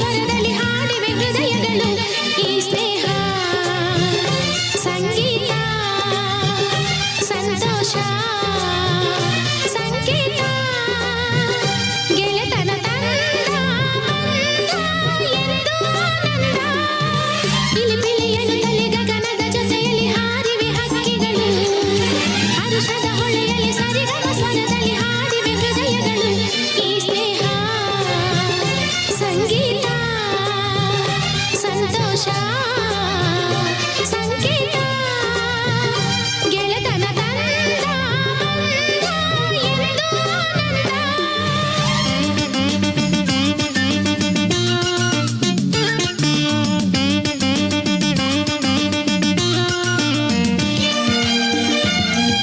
ಸ್ವರದಲ್ಲಿ ಹಾಡಿವೆ ಹೃದಯಗಳು ಈ ಸ್ನೇಹ ಸಂಗೀತ ಸಂತೋಷ 下。